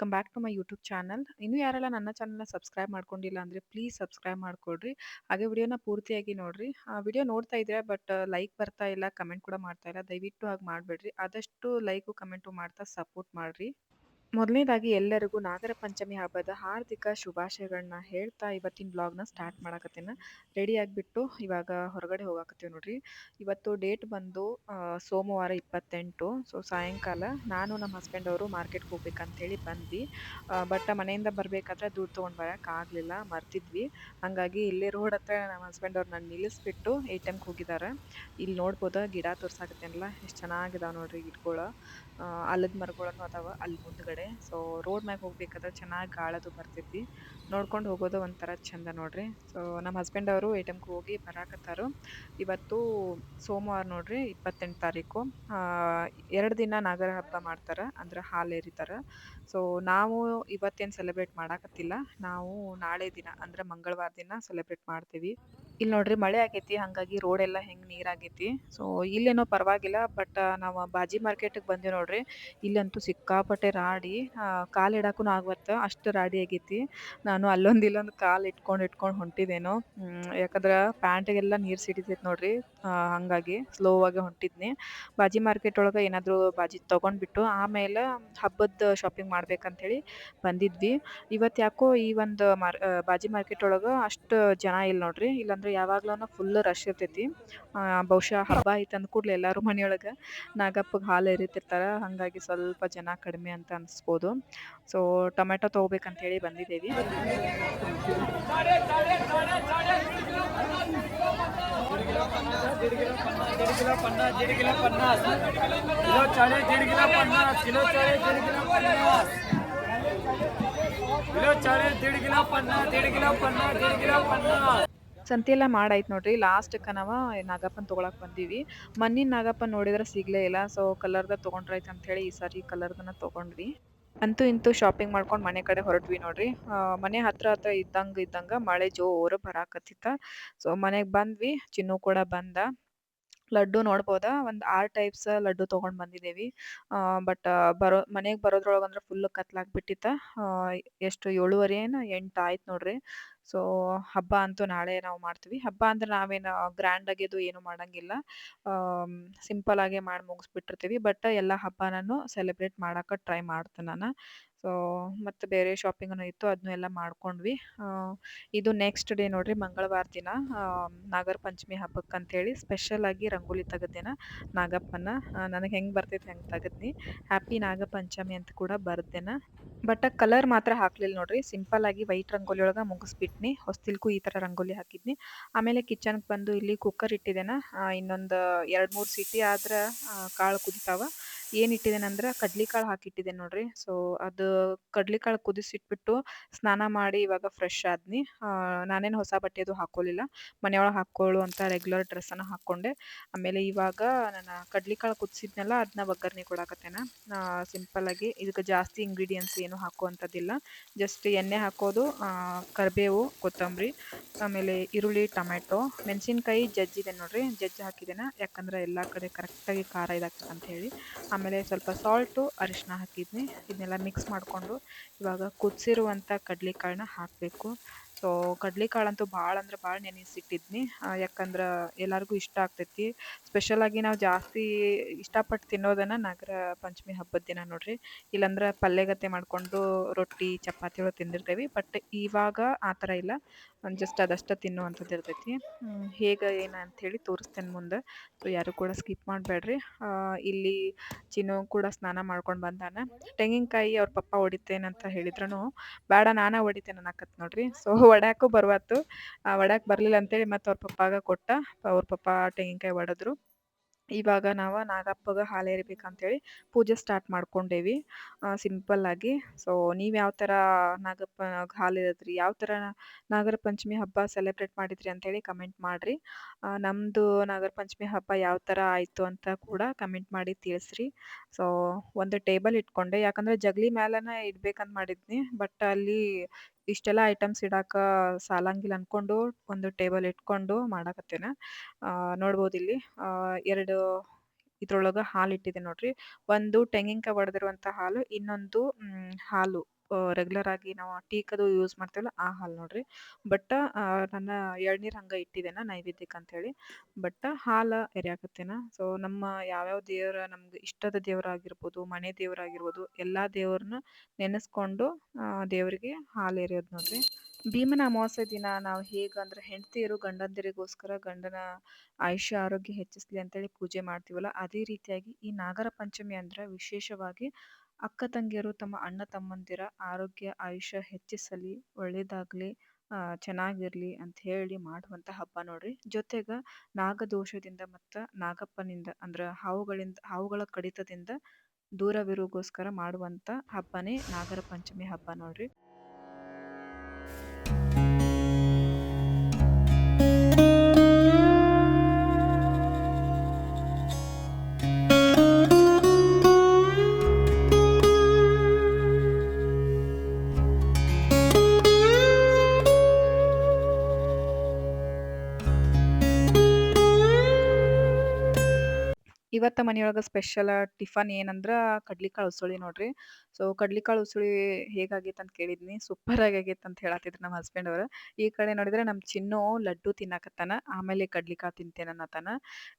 Welcome back to my YouTube channel ಇನ್ನು ಯಾರೆಲ್ಲ ನನ್ನ ಚಾನಲ್ನ ಸಬ್ಸ್ಕ್ರೈಬ್ ಮಾಡ್ಕೊಂಡಿಲ್ಲ ಅಂದರೆ ಪ್ಲೀಸ್ ಸಬ್ಸ್ಕ್ರೈಬ್ ಮಾಡಿಕೊಡ್ರಿ ಹಾಗೆ ವಿಡಿಯೋನ ಪೂರ್ತಿಯಾಗಿ ನೋಡಿರಿ. ವಿಡಿಯೋ ನೋಡ್ತಾ ಇದ್ದೀರಾ ಬಟ್ ಲೈಕ್ ಬರ್ತಾ ಇಲ್ಲ ಕಮೆಂಟ್ ಕೂಡ ಮಾಡ್ತಾ ಇಲ್ಲ. ದಯವಿಟ್ಟು ಹಾಗೆ ಮಾಡಬೇಡ್ರಿ. ಆದಷ್ಟು ಲೈಕು ಕಮೆಂಟು ಮಾಡ್ತಾ ಸಪೋರ್ಟ್ ಮಾಡಿರಿ. ಮೊದಲನೇದಾಗಿ ಎಲ್ಲರಿಗೂ ನಾಗರ ಪಂಚಮಿ ಹಬ್ಬದ ಹಾರ್ದಿಕ ಶುಭಾಶಯಗಳನ್ನ ಹೇಳ್ತಾ ಇವತ್ತಿನ ಬ್ಲಾಗ್ನ ಸ್ಟಾರ್ಟ್ ಮಾಡಕತ್ತೇನೆ. ರೆಡಿ ಆಗಿಬಿಟ್ಟು ಇವಾಗ ಹೊರಗಡೆ ಹೋಗಾಕತ್ತೀವಿ ನೋಡ್ರಿ. ಇವತ್ತು ಡೇಟ್ ಬಂದು ಸೋಮವಾರ ಇಪ್ಪತ್ತೆಂಟು. ಸೊ, ಸಾಯಂಕಾಲ ನಾನು ನಮ್ಮ ಹಸ್ಬೆಂಡ್ ಅವರು ಮಾರ್ಕೆಟ್ಗೆ ಹೋಗ್ಬೇಕಂತೇಳಿ ಬಂದ್ವಿ. ಬಟ್ ಮನೆಯಿಂದ ಬರಬೇಕಾದ್ರೆ ದುಡ್ಡು ತೊಗೊಂಡು ಬರೋಕ್ಕಾಗಲಿಲ್ಲ ಮರ್ತಿದ್ವಿ. ಹಾಗಾಗಿ ಇಲ್ಲೇ ರೋಡ್ ಹತ್ರ ನಮ್ಮ ಹಸ್ಬೆಂಡ್ ಅವ್ರು ನನ್ನ ನಿಲ್ಲಿಸ್ಬಿಟ್ಟು ಎ ಟಿ ಎಮ್ಗೆ ಹೋಗಿದ್ದಾರೆ ಇಲ್ಲಿ ನೋಡ್ಬೋದು, ಗಿಡ ತೋರ್ಸಾಕತ್ತೇನಲ್ಲ, ಎಷ್ಟು ಚೆನ್ನಾಗಿದಾವೆ ನೋಡ್ರಿ ಗಿಡಗಳು. ಆಲದ ಮರಗಳನ್ನು ಅದಾವ ಅಲ್ಲಿ ಮುಂದ್ಗಡೆ. ಸೊ ರೋಡ್ ಮ್ಯಾಗ ಹೋಗ್ಬೇಕಾದ್ರೆ ಚೆನ್ನಾಗಿ ಗಾಳದು ಬರ್ತೈತಿ. ನೋಡ್ಕೊಂಡು ಹೋಗೋದು ಒಂಥರ ಚಂದ ನೋಡ್ರಿ. ಸೊ ನಮ್ಮ ಹಸ್ಬೆಂಡ್ ಅವರು ಎ ಟಿ ಎಮ್ಗೆ ಹೋಗಿ ಬರಾಕತ್ತಾರು. ಇವತ್ತು ಸೋಮವಾರ ನೋಡ್ರಿ, ಇಪ್ಪತ್ತೆಂಟು ತಾರೀಕು. ಎರಡು ದಿನ ನಾಗರ ಹಬ್ಬ ಮಾಡ್ತಾರೆ, ಅಂದ್ರೆ ಹಾಲು ಎರಿತಾರೆ ಸೊ ನಾವು ಇವತ್ತೇನು ಸೆಲೆಬ್ರೇಟ್ ಮಾಡಾಕತ್ತಿಲ್ಲ. ನಾವು ನಾಳೆ ದಿನ, ಅಂದ್ರೆ ಮಂಗಳವಾರ ದಿನ ಸೆಲೆಬ್ರೇಟ್ ಮಾಡ್ತೀವಿ. ಇಲ್ಲಿ ನೋಡ್ರಿ ಮಳೆ ಆಗೈತಿ, ಹಾಗಾಗಿ ರೋಡ್ ಎಲ್ಲ ಹೆಂಗೆ ನೀರಾಗೈತಿ. ಸೊ ಇಲ್ಲೇನೋ ಪರವಾಗಿಲ್ಲ ಬಟ್ ನಾವು ಬಾಜಿ ಮಾರ್ಕೆಟ್ಗೆ ಬಂದೀವಿ ನೋಡ್ರಿ. ಇಲ್ಲಂತೂ ಸಿಕ್ಕಾಪಟ್ಟೆ ರಾಡಿ ಕಾಲು ಇಡಕ್ಕೂ ಆಗ್ವತ್ತ, ಅಷ್ಟು ರಾಡಿ ಆಗೈತಿ. ನಾನು ಅಲ್ಲೊಂದು ಇಲ್ಲೊಂದು ಕಾಲು ಇಟ್ಕೊಂಡು ಇಟ್ಕೊಂಡು ಹೊಂಟಿದ್ದೇನೋ ಯಾಕಂದ್ರೆ ಪ್ಯಾಂಟಿಗೆಲ್ಲ ನೀರು ಸಿಡಿತೈತೆ ನೋಡ್ರಿ. ಹಂಗಾಗಿ ಸ್ಲೋ ಆಗಿ ಹೊಂಟಿದ್ನಿ. ಬಾಜಿ ಮಾರ್ಕೆಟ್ ಒಳಗೆ ಏನಾದರೂ ಬಾಜಿ ತೊಗೊಂಡ್ಬಿಟ್ಟು ಆಮೇಲೆ ಹಬ್ಬದ ಶಾಪಿಂಗ್ ಮಾಡ್ಬೇಕಂಥೇಳಿ ಬಂದಿದ್ವಿ. ಇವತ್ತು ಯಾಕೋ ಈ ಒಂದು ಮಾರ್ ಬಾಜಿ ಮಾರ್ಕೆಟ್ ಒಳಗೆ ಅಷ್ಟು ಜನ ಇಲ್ಲ ನೋಡ್ರಿ. ಇಲ್ಲಾಂದ್ರೆ ಯಾವಾಗ್ಲೂ ಫುಲ್ ರಶ್ ಇರ್ತೈತಿ. ಬಹುಶಃ ಹಬ್ಬ ಐತೆ ಅಂದ ಕೂಡಲೇ ಎಲ್ಲರೂ ಮನೆಯೊಳಗೆ ನಾಗಪ್ಪಗೆ ಹಾಲು ಎರಿತಿರ್ತಾರೆ. ಹಾಗಾಗಿ ಸ್ವಲ್ಪ ಜನ ಕಡಿಮೆ ಅಂತ ಅನಿಸ್ಬೋದು. ಸೊ ಟೊಮೆಟೊ ತೊಗೋಬೇಕಂತ ಹೇಳಿ ಬಂದಿದ್ದೇವೆ पन्नास दीड किलो पन्नास किलो चाळीस दीड किलो पन्नास किलो चाळीस दीड किलो पन्नास किलो चाळीस दीड किलो पन्नास दीड किलो पन्नास दीड किलो पन्नास ಸಂತೆ ಎಲ್ಲ ಮಾಡಾಯ್ತು ನೋಡ್ರಿ ಲಾಸ್ಟ್ಕ ನಾವು ನಾಗಪ್ಪನ ತೊಗೊಳಕ್ ಬಂದೀವಿ ಮಣ್ಣಿನ ನಾಗಪ್ಪನ ನೋಡಿದ್ರೆ ಸಿಗ್ಲೇ ಇಲ್ಲ ಸೊ ಕಲರ್ದ ತೊಗೊಂಡ್ರಾಯ್ತು ಅಂತ ಹೇಳಿ ಈ ಸಾರಿ ಕಲರ್ದನ್ನ ತೊಗೊಂಡ್ವಿ ಅಂತೂ ಇಂತೂ ಶಾಪಿಂಗ್ ಮಾಡ್ಕೊಂಡು ಮನೆ ಕಡೆ ಹೊರಟ್ವಿ ನೋಡ್ರಿ. ಮನೆ ಹತ್ರ ಹತ್ರ ಇದ್ದಂಗ ಇದ್ದಂಗ ಮಳೆ ಜೋರು ಬರಾಕತ್ತಿತ್ತ. ಸೊ ಮನೆಗೆ ಬಂದ್ವಿ, ಚಿನ್ನು ಕೂಡ ಬಂದ. ಲಡ್ಡು ನೋಡ್ಬೋದಾ? ಒಂದು ಆರ್ ಟೈಪ್ಸ್ ಲಡ್ಡು ತೊಗೊಂಡ್ ಬಂದಿದ್ದೇವಿ ಬಟ್ ಬರೋ ಮನೆಗೆ ಬರೋದ್ರೊಳಗ್ ಅಂದ್ರೆ ಫುಲ್ ಕತ್ಲಾಗ್ಬಿಟ್ಟಿತ್ತ. ಆ, ಎಷ್ಟು ಏಳುವರೆ ಏನು ಎಂಟು ಆಯ್ತು ನೋಡ್ರಿ. ಸೊ ಹಬ್ಬ ಅಂತೂ ನಾಳೆ ನಾವು ಮಾಡ್ತೀವಿ. ಹಬ್ಬ ಅಂದ್ರೆ ನಾವೇನು ಗ್ರ್ಯಾಂಡ್ ಆಗಿ ಅದು ಏನು ಮಾಡಂಗಿಲ್ಲ. ಸಿಂಪಲ್ ಆಗಿ ಮಾಡಿ ಮುಗಿಸ್ಬಿಟ್ಟಿರ್ತೀವಿ. ಬಟ್ ಎಲ್ಲ ಹಬ್ಬನೂ ಸೆಲೆಬ್ರೇಟ್ ಮಾಡಕ್ಕೆ ಟ್ರೈ ಮಾಡ್ತೀನಿ ನಾನು. ಸೊ, ಮತ್ತು ಬೇರೆ ಶಾಪಿಂಗನು ಇತ್ತು ಅದನ್ನು ಎಲ್ಲ ಮಾಡ್ಕೊಂಡ್ವಿ. ಇದು ನೆಕ್ಸ್ಟ್ ಡೇ ನೋಡ್ರಿ, ಮಂಗಳವಾರ ದಿನ ನಾಗರ ಪಂಚಮಿ ಹಬ್ಬಕ್ಕೆ ಅಂತೇಳಿ ಸ್ಪೆಷಲ್ ಆಗಿ ರಂಗೋಲಿ ತೆಗೆದೇನ ನಾಗಪ್ಪನ. ನನಗೆ ಹೆಂಗೆ ಬರ್ತೈತೆ ಹೆಂಗೆ ತೆಗೆದ್ನಿ. ಹ್ಯಾಪಿ ನಾಗ ಪಂಚಮಿ ಅಂತ ಕೂಡ ಬರ್ದೇನ. ಬಟ್ ಕಲರ್ ಮಾತ್ರ ಹಾಕ್ಲಿಲ್ಲ ನೋಡ್ರಿ. ಸಿಂಪಲ್ ಆಗಿ ವೈಟ್ ರಂಗೋಲಿ ಒಳಗೆ ಮುಗಿಸ್ಬಿಟ್ನಿ. ಹೊಸ್ತಿಲ್ಕು ಈ ಥರ ರಂಗೋಲಿ ಹಾಕಿದ್ನಿ. ಆಮೇಲೆ ಕಿಚನ್ಗೆ ಬಂದು ಇಲ್ಲಿ ಕುಕ್ಕರ್ ಇಟ್ಟಿದ್ದೇನ ಇನ್ನೊಂದು ಎರಡು ಮೂರು ಸಿಟಿ ಆದ್ರೆ ಕಾಳು ಕುದಿತಾವ. ಏನು ಇಟ್ಟಿದ್ದೇನೆ ಅಂದ್ರೆ ಕಡ್ಲಿಕಾಳು ಹಾಕಿಟ್ಟಿದ್ದೇನೆ ನೋಡ್ರಿ. ಸೊ ಅದು ಕಡ್ಲಿಕಾಳು ಕುದಿಸಿಟ್ಬಿಟ್ಟು ಸ್ನಾನ ಮಾಡಿ ಇವಾಗ ಫ್ರೆಶ್ ಆದ್ನಿ. ನಾನೇನು ಹೊಸ ಬಟ್ಟೆ ಅದು ಹಾಕೋಲಿಲ್ಲ ಮನೆಯೊಳಗೆ ಹಾಕೊಳ್ಳುವಂಥ ರೆಗ್ಯುಲರ್ ಡ್ರೆಸ್ಸನ್ನು ಹಾಕ್ಕೊಂಡೆ ಆಮೇಲೆ ಇವಾಗ ನಾನು ಕಡ್ಲಿಕಾಳು ಕುದಿಸಿದ್ನಲ್ಲ ಅದನ್ನ ಒಗ್ಗರಣೆ ಕೊಡಾಕತ್ತೇನ. ಸಿಂಪಲ್ ಆಗಿ ಇದಕ್ಕೆ ಜಾಸ್ತಿ ಇಂಗ್ರೀಡಿಯೆಂಟ್ಸ್ ಏನು ಹಾಕುವಂಥದ್ದಿಲ್ಲ. ಜಸ್ಟ್ ಎಣ್ಣೆ ಹಾಕೋದು ಕರಿಬೇವು, ಕೊತ್ತಂಬರಿ, ಆಮೇಲೆ ಈರುಳ್ಳಿ ಟೊಮೆಟೊ ಮೆಣಸಿನ್ಕಾಯಿ ಜಜ್ಜಿದೆ ನೋಡ್ರಿ. ಜಜ್ಜಿ ಹಾಕಿದ್ದೇನೆ. ಯಾಕಂದ್ರೆ ಎಲ್ಲ ಕಡೆ ಕರೆಕ್ಟಾಗಿ ಖಾರ ಇದಾಗ್ತದೆ ಅಂತ ಹೇಳಿ. ಆಮೇಲೆ ಸ್ವಲ್ಪ ಸಾಲ್ಟು ಅರಿಶಿನ ಹಾಕಿದ್ನಿ. ಇದನ್ನೆಲ್ಲ ಮಿಕ್ಸ್ ಮಾಡಿಕೊಂಡು ಇವಾಗ ಕುದಿಸಿರುವಂಥ ಕಡ್ಲೆಕಾಳನ್ನ ಹಾಕಬೇಕು. ಸೊ ಕಡ್ಲೆಕಾಳಂತೂ ಭಾಳ ಅಂದ್ರೆ ಭಾಳ ನೆನೆಸಿಟ್ಟಿದ್ನಿ. ಯಾಕಂದ್ರೆ ಎಲ್ಲರಿಗೂ ಇಷ್ಟ ಆಗ್ತೈತಿ. ಸ್ಪೆಷಲಾಗಿ ನಾವು ಜಾಸ್ತಿ ಇಷ್ಟಪಟ್ಟು ತಿನ್ನೋದನ್ನು ನಾಗರ ಪಂಚಮಿ ಹಬ್ಬದ ದಿನ ನೋಡ್ರಿ. ಇಲ್ಲಾಂದ್ರೆ ಪಲ್ಯಗತೆ ಮಾಡಿಕೊಂಡು ರೊಟ್ಟಿ ಚಪಾತಿಗಳು ತಿಂದಿರ್ತೇವೆ. ಬಟ್ ಇವಾಗ ಆ ಥರ ಇಲ್ಲ. ಜಸ್ಟ್ ಅದಷ್ಟ ತಿನ್ನುವಂಥದ್ದು ಇರ್ತೈತಿ. ಹೇಗೆ, ಏನು ಅಂಥೇಳಿ ತೋರಿಸ್ತೇನೆ ಮುಂದೆ. ಸೊ ಯಾರು ಕೂಡ ಸ್ಕಿಪ್ ಮಾಡಬೇಡ್ರಿ. ಇಲ್ಲಿ ಚಿನ್ನು ಕೂಡ ಸ್ನಾನ ಮಾಡ್ಕೊಂಡು ಬಂದಾನ. ತೆಂಗಿನಕಾಯಿ ಅವ್ರ ಪಪ್ಪ ಹೊಡಿತೇನಂತ ಹೇಳಿದ್ರು ಬೇಡ ನಾನೇ ಹೊಡಿತೇನೆ ಅನ್ನಕತ್ ನೋಡ್ರಿ. ಸೊ ಒಡ್ಯಾಕು ಬರ್ವಾತು ಒಡ್ಯಾಕೆ ಬರಲಿಲ್ಲ ಅಂತೇಳಿ ಮತ್ತು ಅವ್ರ ಪಪ್ಪಾಗ ಕೊಟ್ಟ. ಅವ್ರ ಪಪ್ಪ ತೆಂಗಿನಕಾಯಿ ಹೊಡೆದ್ರು ಇವಾಗ ನಾವು ನಾಗಪ್ಪಗೆ ಹಾಲು ಹೇಳಿ ಪೂಜೆ ಸ್ಟಾರ್ಟ್ ಮಾಡ್ಕೊಂಡೇವಿ. ಆಗಿ. ಸೊ ನೀವು ಯಾವ ಥರ ನಾಗಪ್ಪ, ಹಾಲು ಎರೆದ್ರಿ ಯಾವ ಥರ ನಾಗರ ಪಂಚಮಿ ಹಬ್ಬ ಸೆಲೆಬ್ರೇಟ್ ಮಾಡಿದ್ರಿ ಅಂತೇಳಿ ಕಮೆಂಟ್ ಮಾಡಿರಿ. ನಮ್ಮದು ನಾಗರ ಪಂಚಮಿ ಹಬ್ಬ ಯಾವ ಥರ ಆಯಿತು ಅಂತ ಕೂಡ ಕಮೆಂಟ್ ಮಾಡಿ ತಿಳಿಸ್ರಿ. ಸೊ ಒಂದು ಟೇಬಲ್ ಇಟ್ಕೊಂಡೆ. ಯಾಕಂದರೆ ಜಗಲಿ ಮ್ಯಾಲನ ಇಡ್ಬೇಕಂತ ಮಾಡಿದ್ನಿ ಬಟ್ ಅಲ್ಲಿ ಇಷ್ಟೆಲ್ಲ ಐಟಮ್ಸ್ ಇಡಾಕ ಸಾಲಂಗಿಲ್ಲ ಅನ್ಕೊಂಡು ಒಂದು ಟೇಬಲ್ ಇಟ್ಕೊಂಡು ಮಾಡಾಕತ್ತೇನೆ. ನೋಡ್ಬೋದು ಇಲ್ಲಿ ಎರಡು ಇದ್ರೊಳಗ ಹಾಲು ಇಟ್ಟಿದೆ ನೋಡ್ರಿ. ಒಂದು ತೆಂಗಿನಕಾಯಿ ಒಡೆದಿರುವಂಥ ಹಾಲು, ಇನ್ನೊಂದು ಹಾಲು. ರೆಗ್ಯುಲರ್ ಆಗಿ ನಾವು ಟೀಕದು ಯೂಸ್ ಮಾಡ್ತೀವಲ್ಲ ಆ ಹಾಲು ನೋಡ್ರಿ. ಬಟ್ ನನ್ನ ಎಳ್ನೀರು ಹಂಗ ಇಟ್ಟಿದ್ದೇನ ನೈವೇದ್ಯಕ್ಕೆ ಅಂತ ಹೇಳಿ ಬಟ್ ಹಾಲು ಎರಿಯಾಕತ್ತೇನ. ಸೊ ನಮ್ಮ ಯಾವ್ಯಾವ ದೇವರ ನಮ್ಗೆ ಇಷ್ಟದ ದೇವರಾಗಿರ್ಬೋದು, ಮನೆ ದೇವರಾಗಿರ್ಬೋದು, ಎಲ್ಲ ದೇವ್ರನ್ನ ನೆನೆಸ್ಕೊಂಡು ದೇವ್ರಿಗೆ ಹಾಲು ಎರೆಯೋದು ನೋಡ್ರಿ. ಭೀಮನ ಅಮಾವಾಸ್ಯೆ ದಿನ ನಾವು ಹೇಗಂದ್ರೆ ಹೆಂಡತಿಯರು ಗಂಡಂದಿರಿಗೋಸ್ಕರ ಗಂಡನ ಆಯುಷ್ಯ ಆರೋಗ್ಯ ಹೆಚ್ಚಿಸ್ಲಿ ಅಂತೇಳಿ ಪೂಜೆ ಮಾಡ್ತೀವಲ್ಲ, ಅದೇ ರೀತಿಯಾಗಿ ಈ ನಾಗರ ಪಂಚಮಿ ಅಂದ್ರೆ ವಿಶೇಷವಾಗಿ ಅಕ್ಕ ತಂಗಿಯರು ತಮ್ಮ ಅಣ್ಣ ತಮ್ಮಂದಿರ ಆರೋಗ್ಯ ಆಯುಷ್ಯ ಹೆಚ್ಚಿಸಲಿ ಒಳ್ಳೆಯದಾಗಲಿ ಚೆನ್ನಾಗಿರಲಿ ಅಂತ ಹೇಳಿ ಮಾಡುವಂತ ಹಬ್ಬ ನೋಡ್ರಿ. ಜೊತೆಗೆ ನಾಗದೋಷದಿಂದ ಮತ್ತು ನಾಗಪ್ಪನಿಂದ ಅಂದ್ರೆ ಹಾವುಗಳಿಂದ, ಹಾವುಗಳ ಕಡಿತದಿಂದ ದೂರವಿರೋಗೋಸ್ಕರ ಮಾಡುವಂತ ಹಬ್ಬನೇ ನಾಗರ ಪಂಚಮಿ ಹಬ್ಬ ನೋಡ್ರಿ. ಇವತ್ತ ಮನೆಯೊಳಗೆ ಸ್ಪೆಷಲ್ ಟಿಫನ್ ಏನಂದ್ರ ಕಡ್ಲಿಕಾಳು ಉಸುಳಿ ನೋಡ್ರಿ. ಸೊ ಕಡ್ಲಿಕಾಳು ಉಸುಳಿ ಹೇಗಾಗೈತೆ ಅಂತ ಕೇಳಿದ್ನಿ ಸೂಪರ್ ಆಗಿ ಆಗೈತೆ ಅಂತ ಹೇಳತ್ತಿದ್ರು ನಮ್ಮ ಹಸ್ಬೆಂಡ್ ಅವರು. ಈ ಕಡೆ ನೋಡಿದ್ರೆ ನಮ್ಮ ಚಿನ್ನು ಲಡ್ಡು ತಿನ್ನಾಕತ್ತಾನ ಆಮೇಲೆ ಕಡ್ಲಿಕಾಳು ತಿಂತೇನೆ ಅನ್ನತಾನ.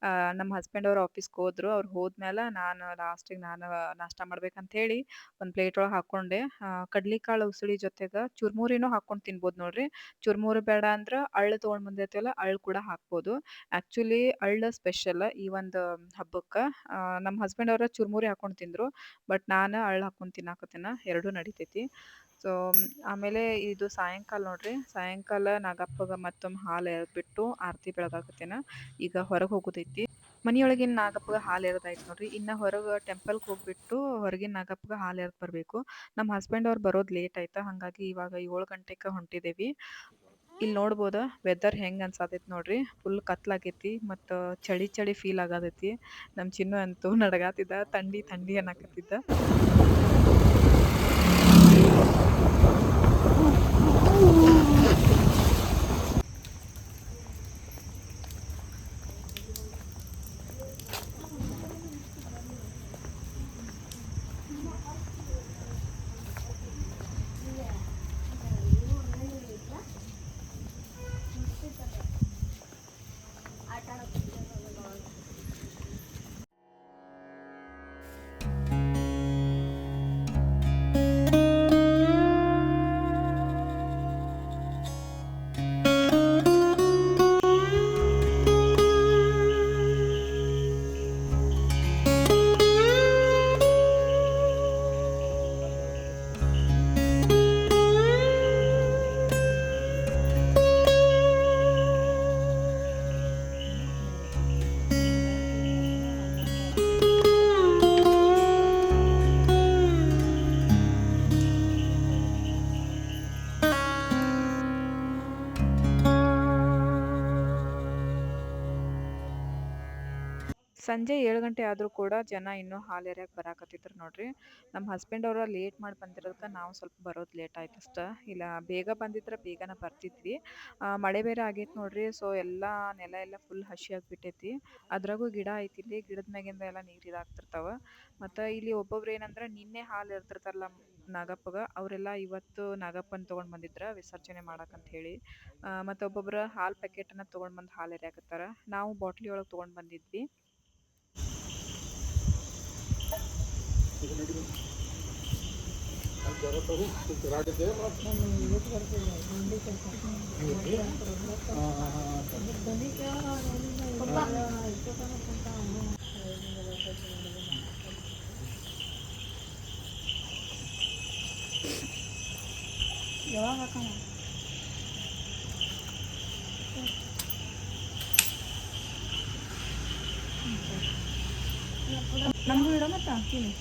ಆ, ನಮ್ಮ ಹಸ್ಬೆಂಡ್ ಅವ್ರ ಆಫೀಸ್ಗೆ ಹೋದ್ರು ಅವ್ರು ಹೋದ್ಮೇಲೆ ನಾನು ಲಾಸ್ಟಿಗೆ ನಾನು ನಾಷ್ಟ ಮಾಡ್ಬೇಕಂತ ಹೇಳಿ ಒಂದು ಪ್ಲೇಟ್ ಒಳಗೆ ಹಾಕೊಂಡೆ. ಕಡ್ಲಿಕಾಳು ಉಸುಳಿ ಜೊತೆಗೆ ಚುರ್ಮುರಿನೂ ಹಾಕೊಂಡು ತಿನ್ಬೋದು ನೋಡ್ರಿ. ಚುರ್ಮುರಿ ಬೇಡ ಅಂದ್ರೆ ಅಳ್ಳು ತೊಗೊಂಡು ಬಂದಿರ್ತೀವಲ್ಲ ಅಳ್ಳು ಕೂಡ ಹಾಕ್ಬೋದು. ಆಕ್ಚುಲಿ ಅಳ್ಳ ಸ್ಪೆಷಲ್ ಈ ಒಂದು ನಮ್ಮ ಹಸ್ಬೆಂಡ್ ಅವರ ಚುರುಮುರಿ ಹಾಕೊಂಡು ತಿಂದ್ರು, ಬಟ್ ನಾನು ಅಳ್ಳು ಹಾಕೊಂಡು ತಿನ್ನಾಕತ್ತೇನ, ಎರಡೂ ನಡಿತೈತಿ. ಸೊ, ಆಮೇಲೆ ಇದು ಸಾಯಂಕಾಲ ನೋಡ್ರಿ, ಸಾಯಂಕಾಲ ನಾಗಪ್ಪಗ ಮತ್ತೊಮ್ಮೆ ಹಾಲು ಎರೆದ್ಬಿಟ್ಟು ಆರತಿ ಬೆಳಗಾಕತ್ತೇನ, ಈಗ ಹೊರಗೆ ಹೋಗೋದೈತಿ. ಮನಿಯೊಳಗಿನ ನಾಗಪ್ಪಗ ಹಾಲು ಎರೆದಾಯ್ತು ನೋಡ್ರಿ, ಇನ್ನ ಹೊರಗೆ ಟೆಂಪಲ್ಗೆ ಹೋಗ್ಬಿಟ್ಟು ಹೊರಗಿನ ನಾಗಪ್ಪಗ ಹಾಲು ಎರೆದ್ ಬರಬೇಕು. ನಮ್ಮ ಹಸ್ಬೆಂಡ್ ಅವ್ರು ಬರೋದು ಲೇಟ್ ಆಯ್ತಾ, ಹಾಗಾಗಿ ಇವಾಗ ಏಳು ಗಂಟೆಗೆ ಹೊಂಟಿದೇವಿ. ಇಲ್ಲಿ ನೋಡಬಹುದು ವೆದರ್ ಹೆಂಗ್ ಅನ್ಸಾತೈತಿ ನೋಡ್ರಿ. ಫುಲ್ ಕತ್ಲಾಗೈತಿ ಮತ್ತ ಚಳಿ ಚಳಿ ಫೀಲ್ ಆಗತೈತಿ. ನಮ್ಮ ಚಿನ್ನು ಅಂತೂ ನಡಗಾತಿದ್ದ, ಥಂಡಿ ಥಂಡಿ ಅನ್ನಕತ್ತಿದ್ದ. ಸಂಜೆ ಏಳು ಗಂಟೆ ಆದರೂ ಕೂಡ ಜನ ಇನ್ನೂ ಹಾಲು ಎರೆಯಕ್ಕೆ ಬರಾಕತ್ತಿದ್ರು ನೋಡ್ರಿ. ನಮ್ಮ ಹಸ್ಬೆಂಡ್ ಅವರ ಲೇಟ್ ಮಾಡಿ ಬಂದಿರೋದಕ್ಕೆ ನಾವು ಸ್ವಲ್ಪ ಬರೋದು ಲೇಟ್ ಆಯ್ತು ಅಷ್ಟೇ. ಇಲ್ಲ ಬೇಗ ಬಂದಿದ್ರೆ ಬೇಗನೆ ಬರ್ತಿದ್ವಿ. ಮಳೆ ಬೇರೆ ಆಗೈತೆ ನೋಡ್ರಿ. ಸೊ ಎಲ್ಲ ನೆಲ ಎಲ್ಲ ಫುಲ್ ಹಸಿ ಆಗಿಬಿಟ್ಟೈತಿ. ಅದ್ರಾಗೂ ಗಿಡ ಐತಿ ಇಲ್ಲಿ. ಗಿಡದ ಮ್ಯಾಗಿಂದ ಎಲ್ಲ ನೀರು ಇದಾಗ್ತಿರ್ತಾವೆ. ಮತ್ತು ಇಲ್ಲಿ ಒಬ್ಬೊಬ್ರು ಏನಂದ್ರೆ ನಿನ್ನೆ ಹಾಲು ಇರ್ತಿರ್ತಾರಲ್ಲ ನಾಗಪ್ಪಗ, ಅವರೆಲ್ಲ ಇವತ್ತು ನಾಗಪ್ಪನ ತೊಗೊಂಡು ಬಂದಿದ್ರ ವಿಸರ್ಜನೆ ಮಾಡಕ್ಕಂತ ಹೇಳಿ. ಮತ್ತು ಒಬ್ಬೊಬ್ರು ಹಾಲು ಪ್ಯಾಕೆಟನ್ನು ತೊಗೊಂಡು ಬಂದು ಹಾಲು ಎರೆಯಾಕತ್ತಾರ ನಾವು ಬಾಟ್ಲಿ ಒಳಗೆ ತೊಗೊಂಡು ಬಂದಿದ್ವಿ. ನಮಗೂ ಇಡೋ ಮತ್ತೆ ಹಾಕ್ತೀನಿ.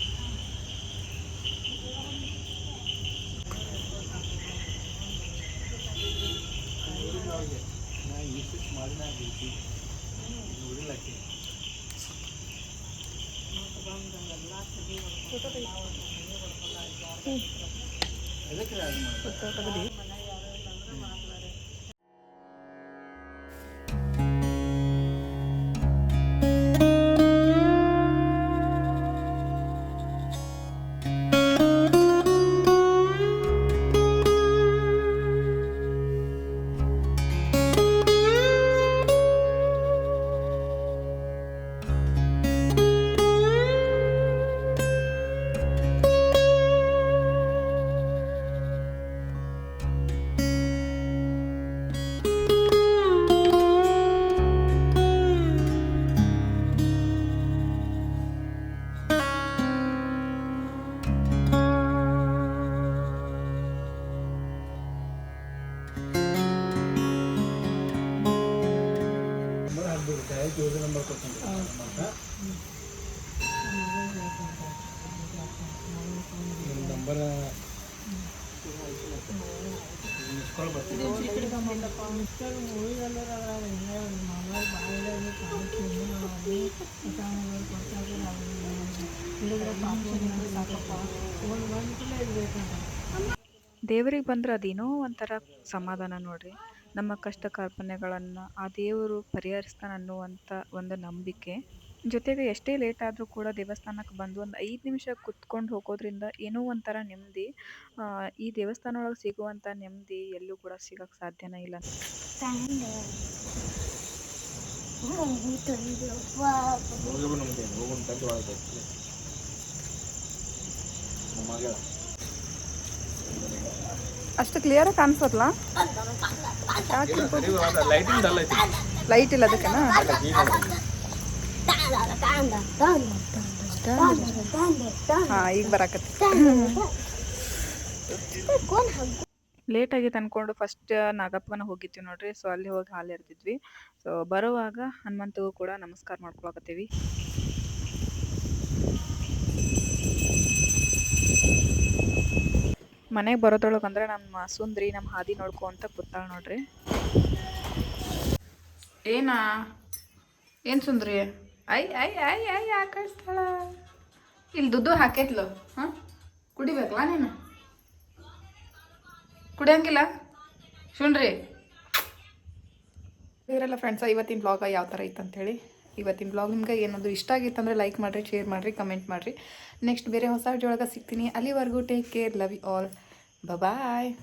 ಗೊತ್ತಾಗ್ತದೆ ನಂಬರ್ ದೇವರಿಗೆ ಬಂದ್ರೆ ಅದೇನೋ ಒಂಥರ ಸಮಾಧಾನ ನೋಡ್ರಿ. ನಮ್ಮ ಕಷ್ಟ ಕಾರ್ಪಣ್ಯಗಳನ್ನು ಆ ದೇವರು ಪರಿಹರಿಸ್ತಾನೆ ಅನ್ನುವಂಥ ಒಂದು ನಂಬಿಕೆ. ಜೊತೆಗೆ ಎಷ್ಟೇ ಲೇಟ್ ಆದರೂ ಕೂಡ ದೇವಸ್ಥಾನಕ್ಕೆ ಬಂದು ಒಂದು ಐದು ನಿಮಿಷ ಕುತ್ಕೊಂಡು ಹೋಗೋದ್ರಿಂದ ಏನೋ ಒಂಥರ ನೆಮ್ಮದಿ ಈ ದೇವಸ್ಥಾನ ಒಳಗೆ ಸಿಗುವಂಥ ನೆಮ್ಮದಿ ಎಲ್ಲೂ ಕೂಡ ಸಿಗಕ್ಕೆ ಸಾಧ್ಯನೇ ಇಲ್ಲ. ಅಷ್ಟು ಕ್ಲಿಯರಾಗಿ ಆಗಿ ಐತಿ ಲೈಟ್ ಇಲ್ಲ ಅದಕ್ಕೆನಾ ಹಾಂ, ಈಗ ಬರಾಕತ್ತಿ. ಲೇಟ್ ಆಗಿತ್ತು ಅನ್ಕೊಂಡು ಫಸ್ಟ್ ನಾಗಪ್ಪನ ಹೋಗಿದ್ವಿ ನೋಡ್ರಿ. ಸೊ ಅಲ್ಲಿ ಹೋಗಿ ಹಾಲು ಇರ್ತಿದ್ವಿ ಸೊ ಬರುವಾಗ ಹನುಮಂತಗೂ ಕೂಡ ನಮಸ್ಕಾರ ಮಾಡ್ಕೊಳಕತ್ತೀವಿ. ಮನೆಗೆ ಬರೋದ್ರೊಳಗೆ ಅಂದ್ರೆ ನಮ್ಮ ಸುಂದ್ರಿ ನಮ್ಮ ಹಾದಿ ನೋಡ್ಕೊಂತ ಕೂತಾಳ ನೋಡ್ರಿ. ಏನಾ? ಏನು ಸುಂದ್ರಿ? ಐ ಐ ಐ ಐ ಆಕಳ ಇಲ್ಲಿ ದುಡ್ಡು ಹಾಕೈತ್ಲು? ಹಾಂ? ಕುಡಿಬೇಕಲ್ಲ ನೀನು? ಕುಡಿಯಂಗಿಲ್ಲ? ಶುಣ್ರಿ ಇರಲ್ಲ ಫ್ರೆಂಡ್ಸ ಇವತ್ತಿನ ಬ್ಲಾಗ ಯಾವ ಥರ ಇತ್ತು ಅಂತೇಳಿ ಇವತ್ತಿನ ಬ್ಲಾಗ್ ನಿಮ್ಗೆ ಏನಾದರೂ ಇಷ್ಟ ಆಗಿತ್ತು ಅಂದರೆ ಲೈಕ್ ಮಾಡಿರಿ ಶೇರ್ ಮಾಡಿರಿ ಕಮೆಂಟ್ ಮಾಡಿರಿ. ನೆಕ್ಸ್ಟ್ ಬೇರೆ ಹೊಸ ವಿಡಿಯೋ ಸಿಗ್ತೀನಿ. ಅಲ್ಲಿವರೆಗೂ take care love you all bye